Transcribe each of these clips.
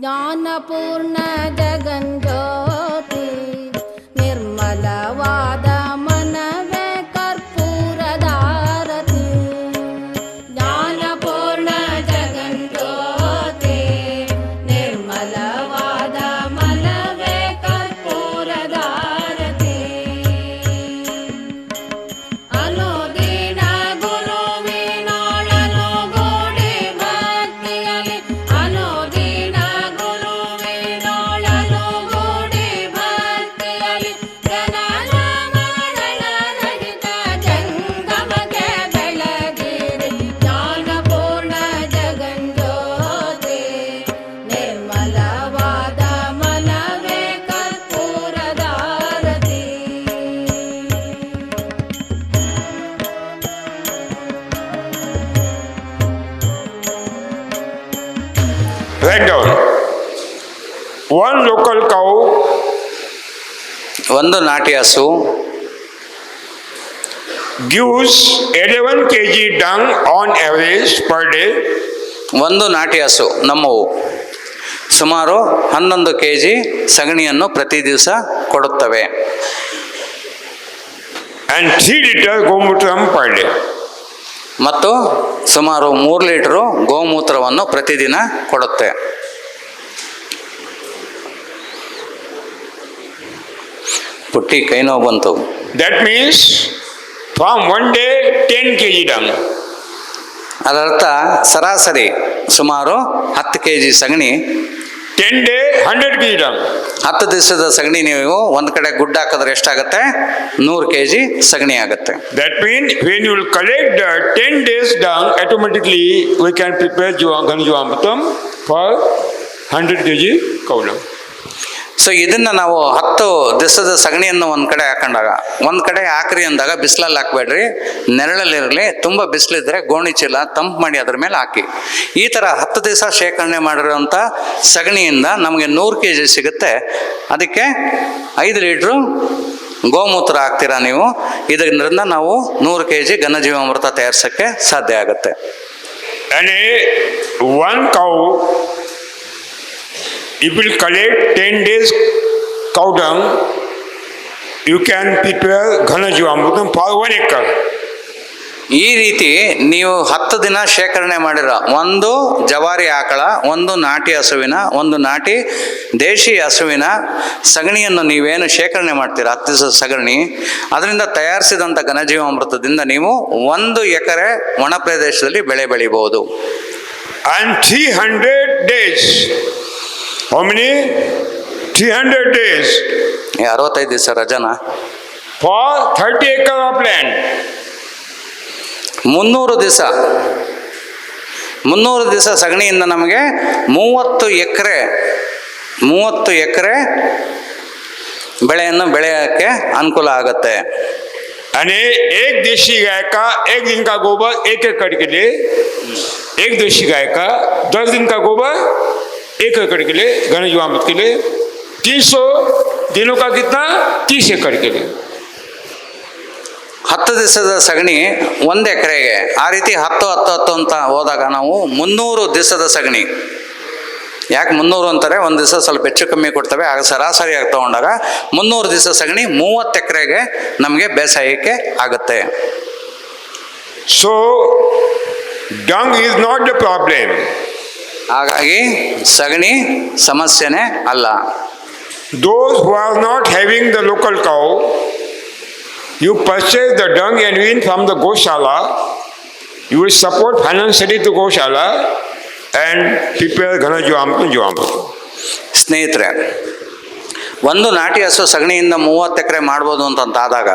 ஞான One local cow ಒಂದು ನಾಟಿ ಹಸು gives eleven K G dung on average per day ಒಂದು ನಾಟಿ ಹಸು ನಮ್ಮವು. ಸುಮಾರು ಹನ್ನೊಂದು ಕೆ ಜಿ ಸಗಣಿಯನ್ನು ಪ್ರತಿ ದಿವಸ ಕೊಡುತ್ತವೆ. ಆ್ಯಂಡ್ ತ್ರೀ ಲೀಟರ್ ಗೋಮೂತ್ರ ಪರ್ ಡೇ ಮತ್ತು ಸುಮಾರು ಮೂರು ಲೀಟರು ಗೋಮೂತ್ರವನ್ನು ಪ್ರತಿದಿನ ಕೊಡುತ್ತೆ. ಪುಟ್ಟಿ ಕೈ ನೋವು ಬಂತು that means from one day ten K G dung ಅದರ್ಥ ಸರಾಸರಿ ಸುಮಾರು ಹತ್ತು ಕೆ ಜಿ ಸಗಣಿ. Ten day hundred K G dung ಹತ್ತು ದಿವಸದ ಸಗಣಿ ನೀವು ಒಂದು ಕಡೆ ಗುಡ್ಡ ಹಾಕಿದ್ರೆ ಎಷ್ಟಾಗುತ್ತೆ? ನೂರು ಕೆ ಜಿ ಸಗಣಿ ಆಗುತ್ತೆ. That mean when you will collect ten days dung automatically we can prepare Zhuang for hundred K G ಕೌಲ ಸೊ ಇದನ್ನ ನಾವು ಹತ್ತು ದಿವಸದ ಸಗಣಿಯನ್ನು ಒಂದು ಕಡೆ ಹಾಕೊಂಡಾಗ, ಒಂದು ಕಡೆ ಹಾಕ್ರಿ ಅಂದಾಗ ಬಿಸಿಲಲ್ಲಿ ಹಾಕ್ಬೇಡ್ರಿ. ನೆರಳಲ್ಲಿರಲಿ, ತುಂಬ ಬಿಸಿಲಿದ್ರೆ ಗೋಣಿ ಚೀಲ ತಂಪು ಮಾಡಿ ಅದ್ರ ಮೇಲೆ ಹಾಕಿ. ಈ ಥರ ಹತ್ತು ದಿವಸ ಶೇಖರಣೆ ಮಾಡಿರೋಂಥ ಸಗಣಿಯಿಂದ ನಮಗೆ ನೂರು ಕೆ ಜಿ ಸಿಗುತ್ತೆ. ಅದಕ್ಕೆ ಐದು ಲೀಟ್ರು ಗೋಮೂತ್ರ ಹಾಕ್ತೀರಾ ನೀವು. ಇದರಿಂದ ನಾವು ನೂರು ಕೆ ಜಿ ಘನಜೀವಾಮೃತ ತಯಾರಿಸೋಕ್ಕೆ ಸಾಧ್ಯ ಆಗುತ್ತೆ. If you collect 10 days cow dung, you can prepare Ganajivamatam for one acre. ಈ ರೀತಿ ನೀವು ಹತ್ತು ದಿನ ಶೇಖರಣೆ ಮಾಡಿರ. ಒಂದು ಜವಾರಿ ಆಕಳ ಒಂದು ನಾಟಿ ಹಸುವಿನ ಒಂದು ನಾಟಿ ದೇಶಿ ಹಸುವಿನ ಸಗಣಿಯನ್ನು ನೀವೇನು ಶೇಖರಣೆ ಮಾಡ್ತೀರಾ? ಹತ್ತು ದಿವಸ ಸಗಣಿ. ಅದರಿಂದ ತಯಾರಿಸಿದಂಥ ಘನಜೀವಾಮೃತದಿಂದ ನೀವು ಒಂದು ಎಕರೆ ಒಣ ಪ್ರದೇಶದಲ್ಲಿ ಬೆಳೆ ಬೆಳಿಬಹುದು. And 300 days. How many? 300 days ಈ ಅರವತ್ತೈದು ದಿವಸ ರಜನ for 30 acre of land. ಮುನ್ನೂರು ದಿವಸ ಮುನ್ನೂರು ದಿವಸ ಸಗಣಿಯಿಂದ ನಮಗೆ ಮೂವತ್ತು ಎಕರೆ ಮೂವತ್ತು ಎಕರೆ ಬೆಳೆಯನ್ನು ಬೆಳೆಯೋಕ್ಕೆ ಅನುಕೂಲ ಆಗುತ್ತೆ आणि एक देशी गाय का एक दिन का गोबर एक एकड़ के लिए एक देशी गाय का दस दिन का गोबर एक एकड़ के लिए गणेश के लिए तीन सौ दिनों का कितना तीस एकड़ के लिए ಹತ್ತು ದಿವಸದ ಸಗಣಿ ಒಂದು ಎಕರೆಗೆ ಆ ರೀತಿ ಹತ್ತು ಹತ್ತು ಹತ್ತು ಅಂತ ಹೋದಾಗ ನಾವು ಮುನ್ನೂರು ದಿವಸದ ಸಗಣಿ ಯಾಕೆ ಮುನ್ನೂರು ಅಂತಾರೆ ಒಂದು ದಿವಸ ಸ್ವಲ್ಪ ಹೆಚ್ಚು ಕಮ್ಮಿ ಕೊಡ್ತವೆ ಆಗ ಸರಾಸರಿಯಾಗಿ ತಗೊಂಡಾಗ ಮುನ್ನೂರು ದಿವಸ ಸಗಣಿ ಮೂವತ್ತು ಎಕರೆಗೆ ನಮಗೆ ಬೇಸಾಯಕ್ಕೆ ಆಗುತ್ತೆ So, dung is not the problem. ಹಾಗಾಗಿ ಸಗಣಿ ಸಮಸ್ಯೆನೇ ಅಲ್ಲ Those who are not having the local cow, you purchase the dung and urine from the Goshala, you will support financially to Goshala and prepare Ghana Juampu Juampu. ಸ್ನೇಹಿತರೆ ಒಂದು ನಾಟಿ ಹಸು ಸಗಣಿಯಿಂದ ಮೂವತ್ತು ಎಕರೆ ಮಾಡ್ಬೋದು ಅಂತಂತಾದಾಗ,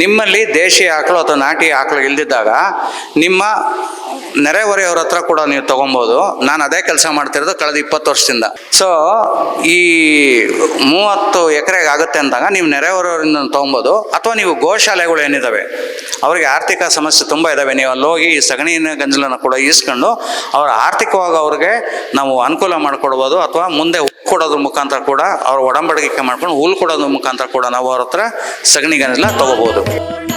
ನಿಮ್ಮಲ್ಲಿ ದೇಶಿ ಆಕಳು ಅಥವಾ ನಾಟಿ ಆಕಳು ಇಲ್ದಿದ್ದಾಗ, ನಿಮ್ಮ ನೆರೆಹೊರೆಯವ್ರ ಹತ್ರ ಕೂಡ ನೀವು ತೊಗೊಬೋದು. ನಾನು ಅದೇ ಕೆಲಸ ಮಾಡ್ತಿರೋದು ಕಳೆದ ಇಪ್ಪತ್ತು ವರ್ಷದಿಂದ. ಸೊ ಈ ಮೂವತ್ತು ಎಕರೆಗೆ ಆಗುತ್ತೆ ಅಂದಾಗ ನೀವು ನೆರೆಹೊರೆಯವರಿಂದ ತೊಗೊಬೋದು. ಅಥವಾ ನೀವು ಗೋಶಾಲೆಗಳು ಏನಿದ್ದಾವೆ ಅವರಿಗೆ ಆರ್ಥಿಕ ಸಮಸ್ಯೆ ತುಂಬ ಇದ್ದಾವೆ ನೀವು ಅಲ್ಲಿ ಹೋಗಿ ಈ ಸಗಣಿನ ಗಂಜಲನ್ನು ಕೂಡ ಈಸ್ಕೊಂಡು ಅವರ ಆರ್ಥಿಕವಾಗಿ ಅವ್ರಿಗೆ ನಾವು ಅನುಕೂಲ ಮಾಡಿಕೊಡ್ಬೋದು ಅಥವಾ ಮುಂದೆ ಕೊಡೋದ್ರ ಮುಖಾಂತರ ಕೂಡ ಅವ್ರ ಒಡಂಬಡಿಕೆ ಮಾಡ್ಕೊಂಡು ಹುಲ್ ಕೊಡೋದ್ರ ಮುಖಾಂತರ ಕೂಡ ನಾವು ಅವ್ರ ಹತ್ರ ಸಗಣಿಗನೆಲ್ಲ ಪೂರ್ಣ